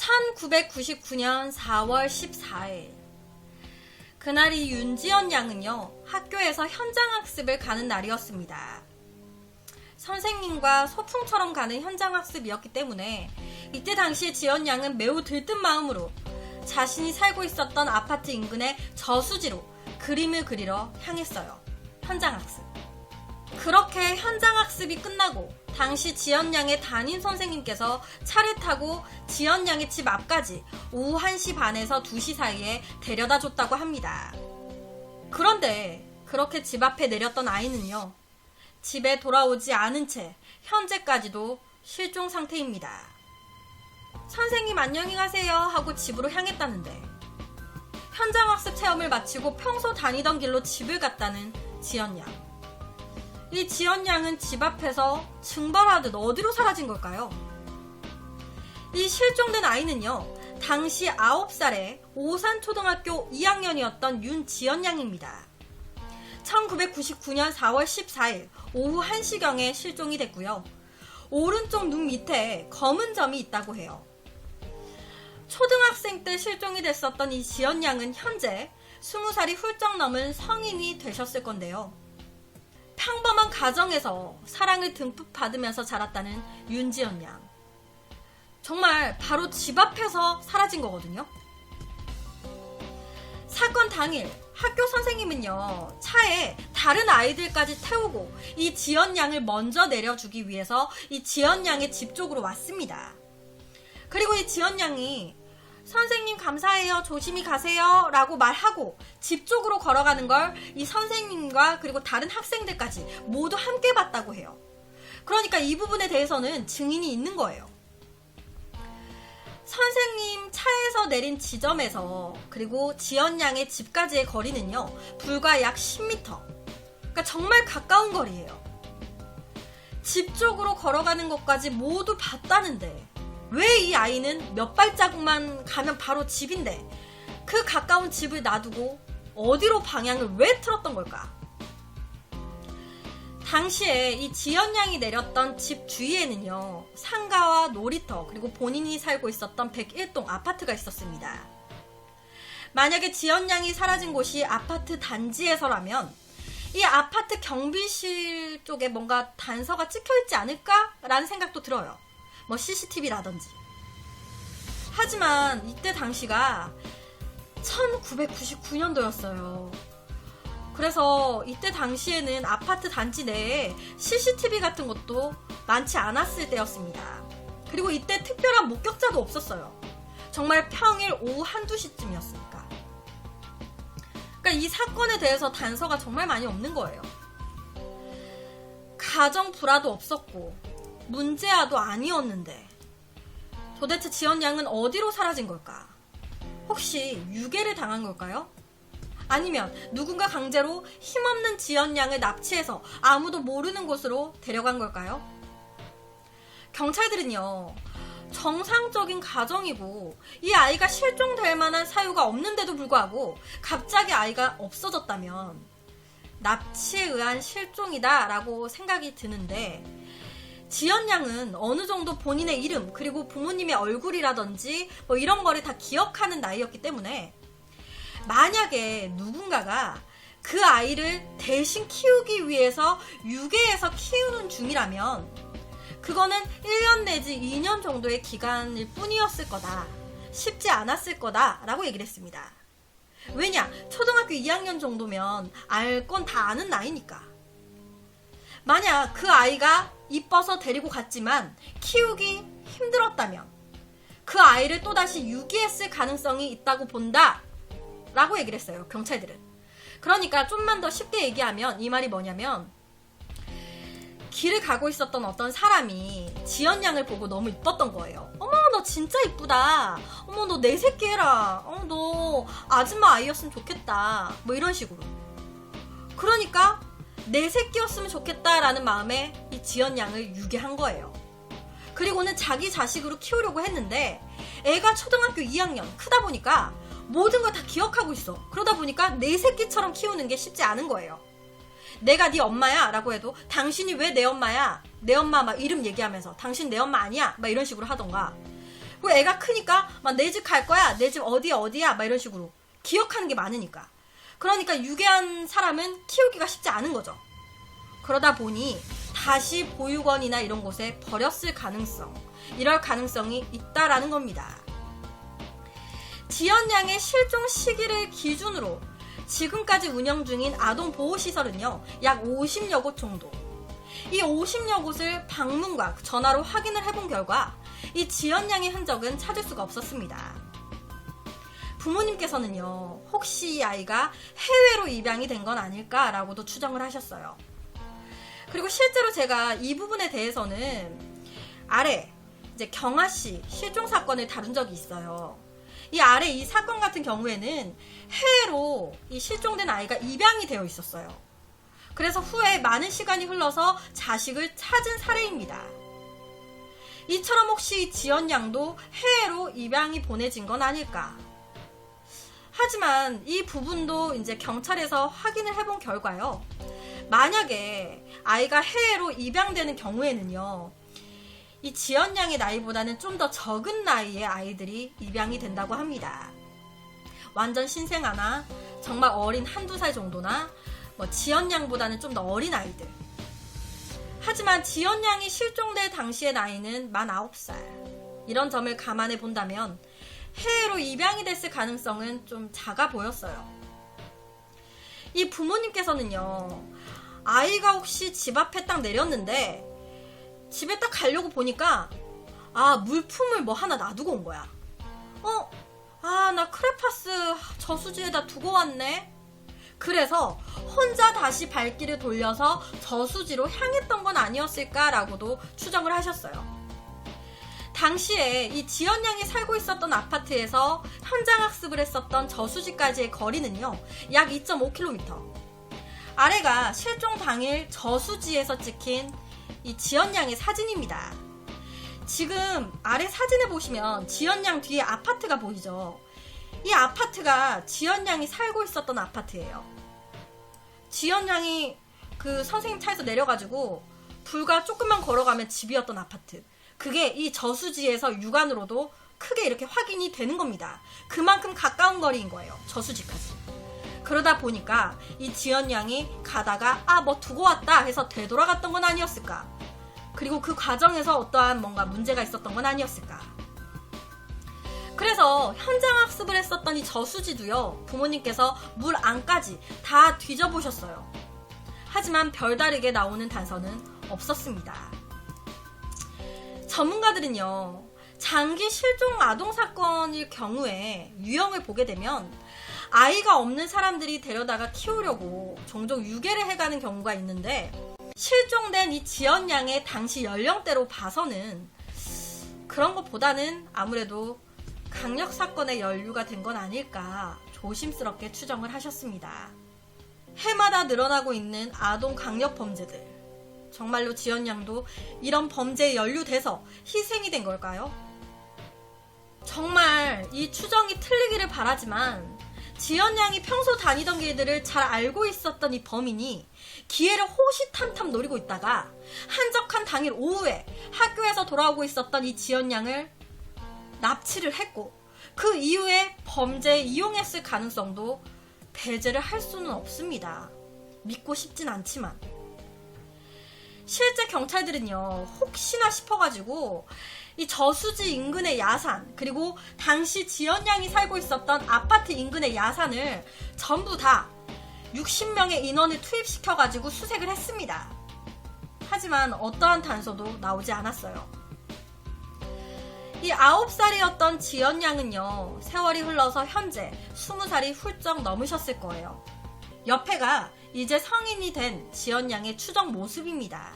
1999년 4월 14일. 그날이 윤지연 양은요, 학교에서 현장학습을 가는 날이었습니다. 선생님과 소풍처럼 가는 현장학습이었기 때문에 이때 당시에 지연 양은 매우 들뜬 마음으로 자신이 살고 있었던 아파트 인근의 저수지로 그림을 그리러 향했어요. 현장학습. 그렇게 현장학습이 끝나고 당시 지연 양의 담임 선생님께서 차를 타고 지연 양의 집 앞까지 오후 1시 반에서 2시 사이에 데려다 줬다고 합니다. 그런데 그렇게 집 앞에 내렸던 아이는요. 집에 돌아오지 않은 채 현재까지도 실종 상태입니다. 선생님 안녕히 가세요 하고 집으로 향했다는데 현장학습 체험을 마치고 평소 다니던 길로 집을 갔다는 지연 양. 이 지연 양은 집 앞에서 증발하듯 어디로 사라진 걸까요? 이 실종된 아이는요, 당시 9살의 오산초등학교 2학년이었던 윤지연 양입니다. 1999년 4월 14일 오후 1시경에 실종이 됐고요. 오른쪽 눈 밑에 검은 점이 있다고 해요. 초등학생 때 실종이 됐었던 이 지연 양은 현재 20살이 훌쩍 넘은 성인이 되셨을 건데요. 평범한 가정에서 사랑을 듬뿍 받으면서 자랐다는 윤지연 양. 정말 바로 집 앞에서 사라진 거거든요. 사건 당일 학교 선생님은요, 차에 다른 아이들까지 태우고 이 지연 양을 먼저 내려주기 위해서 이 지연 양의 집 쪽으로 왔습니다. 그리고 이 지연 양이 선생님 감사해요. 조심히 가세요. 라고 말하고 집 쪽으로 걸어가는 걸 이 선생님과 그리고 다른 학생들까지 모두 함께 봤다고 해요. 그러니까 이 부분에 대해서는 증인이 있는 거예요. 선생님 차에서 내린 지점에서 그리고 지연 양의 집까지의 거리는요, 불과 약 10m. 그러니까 정말 가까운 거리예요. 집 쪽으로 걸어가는 것까지 모두 봤다는데, 왜 이 아이는 몇 발자국만 가면 바로 집인데, 그 가까운 집을 놔두고 어디로 방향을 왜 틀었던 걸까? 당시에 이 지연 양이 내렸던 집 주위에는요, 상가와 놀이터, 그리고 본인이 살고 있었던 101동 아파트가 있었습니다. 만약에 지연 양이 사라진 곳이 아파트 단지에서라면, 이 아파트 경비실 쪽에 뭔가 단서가 찍혀 있지 않을까라는 생각도 들어요. 뭐 CCTV라든지. 하지만 이때 당시가 1999년도였어요. 그래서 이때 당시에는 아파트 단지 내에 CCTV 같은 것도 많지 않았을 때였습니다. 그리고 이때 특별한 목격자도 없었어요. 정말 평일 오후 한두 시쯤이었으니까. 그러니까 이 사건에 대해서 단서가 정말 많이 없는 거예요. 가정 불화도 없었고, 문제아도 아니었는데, 도대체 지연 양은 어디로 사라진 걸까? 혹시 유괴를 당한 걸까요? 아니면 누군가 강제로 힘없는 지연 양을 납치해서 아무도 모르는 곳으로 데려간 걸까요? 경찰들은요, 정상적인 가정이고 이 아이가 실종될 만한 사유가 없는데도 불구하고 갑자기 아이가 없어졌다면 납치에 의한 실종이다라고 생각이 드는데 지연 양은 어느 정도 본인의 이름 그리고 부모님의 얼굴이라든지 뭐 이런 거를 다 기억하는 나이였기 때문에 만약에 누군가가 그 아이를 대신 키우기 위해서 유괴해서 키우는 중이라면 그거는 1년 내지 2년 정도의 기간일 뿐이었을 거다. 쉽지 않았을 거다. 라고 얘기를 했습니다. 왜냐? 초등학교 2학년 정도면 알 건 다 아는 나이니까. 만약 그 아이가 이뻐서 데리고 갔지만 키우기 힘들었다면 그 아이를 또다시 유기했을 가능성이 있다고 본다. 라고 얘기를 했어요. 경찰들은. 그러니까 좀만 더 쉽게 얘기하면 이 말이 뭐냐면 길을 가고 있었던 어떤 사람이 지연 양을 보고 너무 이뻤던 거예요. 어머, 너 진짜 이쁘다. 어머, 너 내 새끼 해라. 어, 너 아줌마 아이였으면 좋겠다. 뭐 이런 식으로. 그러니까 내 새끼였으면 좋겠다라는 마음에 이 지연 양을 유괴한 거예요. 그리고는 자기 자식으로 키우려고 했는데 애가 초등학교 2학년 크다 보니까 모든 걸 다 기억하고 있어. 그러다 보니까 내 새끼처럼 키우는 게 쉽지 않은 거예요. 내가 네 엄마야 라고 해도 당신이 왜 내 엄마야? 내 엄마 막 이름 얘기하면서 당신 내 엄마 아니야? 막 이런 식으로 하던가 그 애가 크니까 막 내 집 갈 거야. 내 집 어디야 어디야 막 이런 식으로 기억하는 게 많으니까. 그러니까 유괴한 사람은 키우기가 쉽지 않은 거죠. 그러다 보니 다시 보육원이나 이런 곳에 버렸을 가능성, 이럴 가능성이 있다라는 겁니다. 지연 양의 실종 시기를 기준으로 지금까지 운영 중인 아동 보호 시설은요, 약 50여 곳 정도. 이 50여 곳을 방문과 전화로 확인을 해본 결과 이 지연 양의 흔적은 찾을 수가 없었습니다. 부모님께서는요, 혹시 이 아이가 해외로 입양이 된 건 아닐까라고도 추정을 하셨어요. 그리고 실제로 제가 이 부분에 대해서는 아래 이제 경아 씨 실종 사건을 다룬 적이 있어요. 이 아래 이 사건 같은 경우에는 해외로 이 실종된 아이가 입양이 되어 있었어요. 그래서 후에 많은 시간이 흘러서 자식을 찾은 사례입니다. 이처럼 혹시 지연 양도 해외로 입양이 보내진 건 아닐까? 하지만 이 부분도 이제 경찰에서 확인을 해본 결과요. 만약에 아이가 해외로 입양되는 경우에는요. 이 지연 양의 나이보다는 좀 더 적은 나이의 아이들이 입양이 된다고 합니다. 완전 신생아나 정말 어린 한두 살 정도나 뭐 지연 양보다는 좀 더 어린 아이들. 하지만 지연 양이 실종될 당시의 나이는 만 9살. 이런 점을 감안해 본다면 해외로 입양이 됐을 가능성은 좀 작아 보였어요. 이 부모님께서는요, 아이가 혹시 집 앞에 딱 내렸는데, 집에 딱 가려고 보니까, 아, 물품을 뭐 하나 놔두고 온 거야. 어? 아, 나 크레파스 저수지에다 두고 왔네? 그래서 혼자 다시 발길을 돌려서 저수지로 향했던 건 아니었을까라고도 추정을 하셨어요. 당시에 이 지연 양이 살고 있었던 아파트에서 현장 학습을 했었던 저수지까지의 거리는요, 약 2.5km. 아래가 실종 당일 저수지에서 찍힌 이 지연 양의 사진입니다. 지금 아래 사진을 보시면 지연 양 뒤에 아파트가 보이죠? 이 아파트가 지연 양이 살고 있었던 아파트예요. 지연 양이 그 선생님 차에서 내려가지고 불과 조금만 걸어가면 집이었던 아파트. 그게 이 저수지에서 육안으로도 크게 이렇게 확인이 되는 겁니다. 그만큼 가까운 거리인 거예요. 저수지까지. 그러다 보니까 이 지연 양이 가다가 아 뭐 두고 왔다 해서 되돌아갔던 건 아니었을까? 그리고 그 과정에서 어떠한 뭔가 문제가 있었던 건 아니었을까? 그래서 현장 학습을 했었던 이 저수지도요, 부모님께서 물 안까지 다 뒤져보셨어요. 하지만 별다르게 나오는 단서는 없었습니다. 전문가들은요, 장기 실종 아동 사건일 경우에 유형을 보게 되면 아이가 없는 사람들이 데려다가 키우려고 종종 유괴를 해가는 경우가 있는데 실종된 이 지연 양의 당시 연령대로 봐서는 그런 것보다는 아무래도 강력 사건에 연루가 된 건 아닐까 조심스럽게 추정을 하셨습니다. 해마다 늘어나고 있는 아동 강력 범죄들. 정말로 지연 양도 이런 범죄에 연루돼서 희생이 된 걸까요? 정말 이 추정이 틀리기를 바라지만 지연 양이 평소 다니던 길들을 잘 알고 있었던 이 범인이 기회를 호시탐탐 노리고 있다가 한적한 당일 오후에 학교에서 돌아오고 있었던 이 지연 양을 납치를 했고 그 이후에 범죄에 이용했을 가능성도 배제를 할 수는 없습니다. 믿고 싶진 않지만. 실제 경찰들은요, 혹시나 싶어가지고, 이 저수지 인근의 야산, 그리고 당시 지연 양이 살고 있었던 아파트 인근의 야산을 전부 다 60명의 인원을 투입시켜가지고 수색을 했습니다. 하지만 어떠한 단서도 나오지 않았어요. 이 9살이었던 지연 양은요, 세월이 흘러서 현재 20살이 훌쩍 넘으셨을 거예요. 옆에가 이제 성인이 된 지연 양의 추정 모습입니다.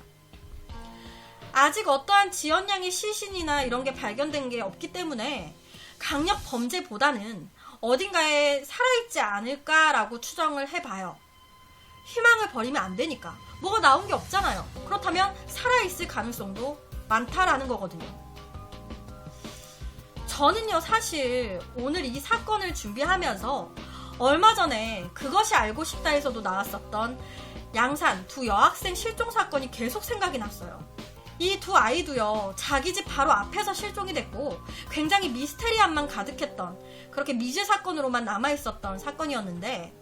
아직 어떠한 지연 양의 시신이나 이런 게 발견된 게 없기 때문에 강력 범죄보다는 어딘가에 살아있지 않을까라고 추정을 해봐요. 희망을 버리면 안 되니까. 뭐가 나온 게 없잖아요. 그렇다면 살아있을 가능성도 많다라는 거거든요. 저는요, 사실 오늘 이 사건을 준비하면서 얼마 전에 그것이 알고 싶다에서도 나왔었던 양산 두 여학생 실종 사건이 계속 생각이 났어요. 이 두 아이도요, 자기 집 바로 앞에서 실종이 됐고, 굉장히 미스테리함만 가득했던, 그렇게 미제 사건으로만 남아있었던 사건이었는데,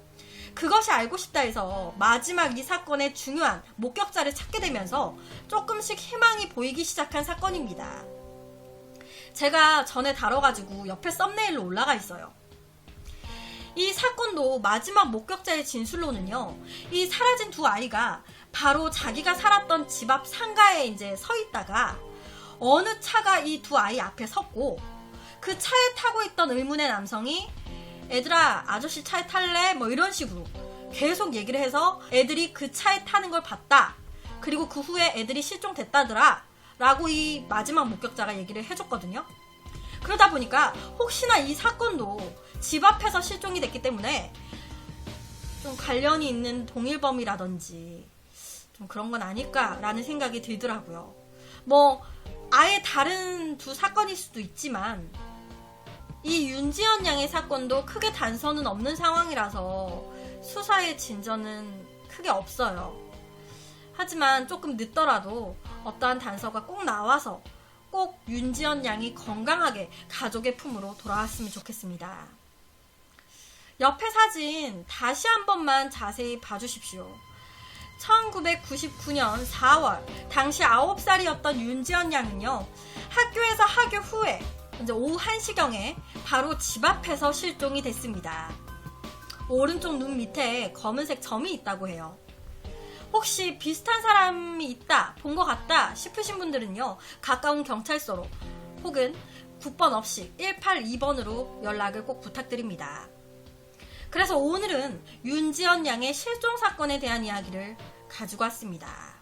그것이 알고 싶다 해서 마지막 이 사건의 중요한 목격자를 찾게 되면서 조금씩 희망이 보이기 시작한 사건입니다. 제가 전에 다뤄가지고 옆에 썸네일로 올라가 있어요. 이 사건도 마지막 목격자의 진술로는요, 이 사라진 두 아이가 바로 자기가 살았던 집 앞 상가에 이제 서 있다가 어느 차가 이 두 아이 앞에 섰고 그 차에 타고 있던 의문의 남성이 애들아 아저씨 차에 탈래? 뭐 이런 식으로 계속 얘기를 해서 애들이 그 차에 타는 걸 봤다. 그리고 그 후에 애들이 실종됐다더라. 라고 이 마지막 목격자가 얘기를 해줬거든요. 그러다 보니까 혹시나 이 사건도 집 앞에서 실종이 됐기 때문에 좀 관련이 있는 동일범이라든지 좀 그런 건 아닐까라는 생각이 들더라고요. 뭐 아예 다른 두 사건일 수도 있지만 이 윤지연 양의 사건도 크게 단서는 없는 상황이라서 수사의 진전은 크게 없어요. 하지만 조금 늦더라도 어떠한 단서가 꼭 나와서 꼭 윤지연 양이 건강하게 가족의 품으로 돌아왔으면 좋겠습니다. 옆에 사진 다시 한 번만 자세히 봐주십시오. 1999년 4월 당시 9살이었던 윤지연 양은요 학교에서 하교 후에 이제 오후 1시경에 바로 집 앞에서 실종이 됐습니다. 오른쪽 눈 밑에 검은색 점이 있다고 해요. 혹시 비슷한 사람이 있다, 본 것 같다 싶으신 분들은요, 가까운 경찰서로 혹은 9번 없이 182번으로 연락을 꼭 부탁드립니다. 그래서 오늘은 윤지연 양의 실종 사건에 대한 이야기를 가지고 왔습니다.